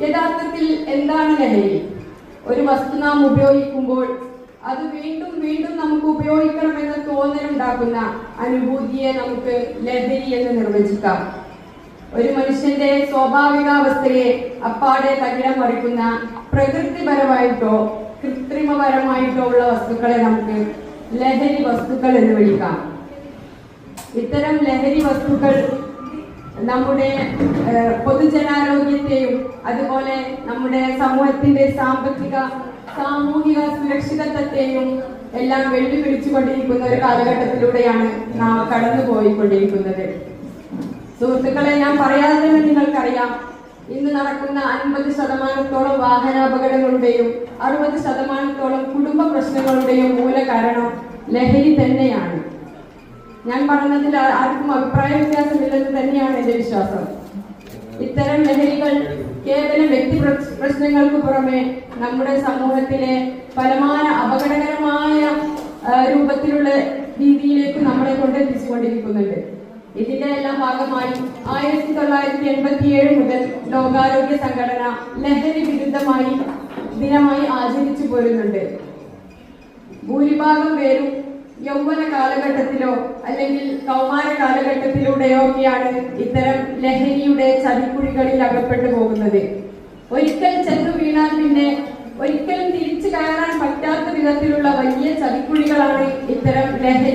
യഥാർത്ഥത്തിൽ എന്താണ് ലഹരി? ഒരു വസ്തു നാം ഉപയോഗിക്കുമ്പോൾ അത് വീണ്ടും വീണ്ടും നമുക്ക് ഉപയോഗിക്കണമെന്ന തോന്നലുണ്ടാക്കുന്ന അനുഭൂതിയെ നമുക്ക് ലഹരി എന്ന് നിർവചിക്കാം. ഒരു മനുഷ്യന്റെ സ്വാഭാവികാവസ്ഥയെ അപ്പാടെ തകിടം മറിക്കുന്ന പ്രകൃതിപരമായിട്ടോ കൃത്രിമപരമായിട്ടോ ഉള്ള വസ്തുക്കളെ നമുക്ക് ലഹരി വസ്തുക്കൾ എന്ന് വിളിക്കാം. ഇത്തരം ലഹരി വസ്തുക്കൾ നമ്മുടെ പൊതുജനാരോഗ്യത്തെയും അതുപോലെ നമ്മുടെ സമൂഹത്തിന്റെ സാമ്പത്തിക സാമൂഹിക സുരക്ഷിതത്വത്തെയും എല്ലാം വെല്ലുവിളിച്ചുകൊണ്ടിരിക്കുന്ന ഒരു കാലഘട്ടത്തിലൂടെയാണ് നാം കടന്നു പോയിക്കൊണ്ടിരിക്കുന്നത് സുഹൃത്തുക്കളെ ഞാൻ പറയാതെ തന്നെ നിങ്ങൾക്കറിയാം. ഇന്ന് നടക്കുന്ന അൻപത് ശതമാനത്തോളം വാഹനാപകടങ്ങളുടെയും അറുപത് ശതമാനത്തോളം കുടുംബ പ്രശ്നങ്ങളുടെയും മൂല കാരണം ലഹരി തന്നെയാണ്. ഞാൻ പറഞ്ഞതിൽ ആർക്കും അഭിപ്രായ വ്യത്യാസമില്ലെന്ന് തന്നെയാണ് എന്റെ വിശ്വാസം. ഇത്തരം ലഹരികൾ കേവലം വ്യക്തി പ്ര- പ്രശ്നങ്ങൾക്ക് പുറമെ നമ്മുടെ സമൂഹത്തിലെ പരമാന അപകടകരമായ രൂപത്തിലുള്ള രീതിയിലേക്ക് നമ്മളെ കൊണ്ടെത്തിച്ചുകൊണ്ടിരിക്കുന്നുണ്ട്. ഇതിന്റെ എല്ലാം ഭാഗമായി ആയിരത്തി തൊള്ളായിരത്തി എൺപത്തി ഏഴ് മുതൽ ലോകാരോഗ്യ സംഘടന ലഹരി വിരുദ്ധമായി ദിനമായി ആചരിച്ചു പോരുന്നുണ്ട്. ഭൂരിഭാഗം പേരും യൗവന കാലഘട്ടത്തിലോ അല്ലെങ്കിൽ കൗമാര കാലഘട്ടത്തിലൂടെയോ ഒക്കെയാണ് ഇത്തരം ലഹരിയുടെ ചതിക്കുഴികളിൽ അകപ്പെട്ടു പോകുന്നത്. ഒരിക്കൽ ചെന്നു വീണാൽ പിന്നെ ഒരിക്കലും തിരിച്ചു കയറാൻ പറ്റാത്ത വിധത്തിലുള്ള വലിയ ചതിക്കുഴികളാണ് ഇത്തരം ലഹരി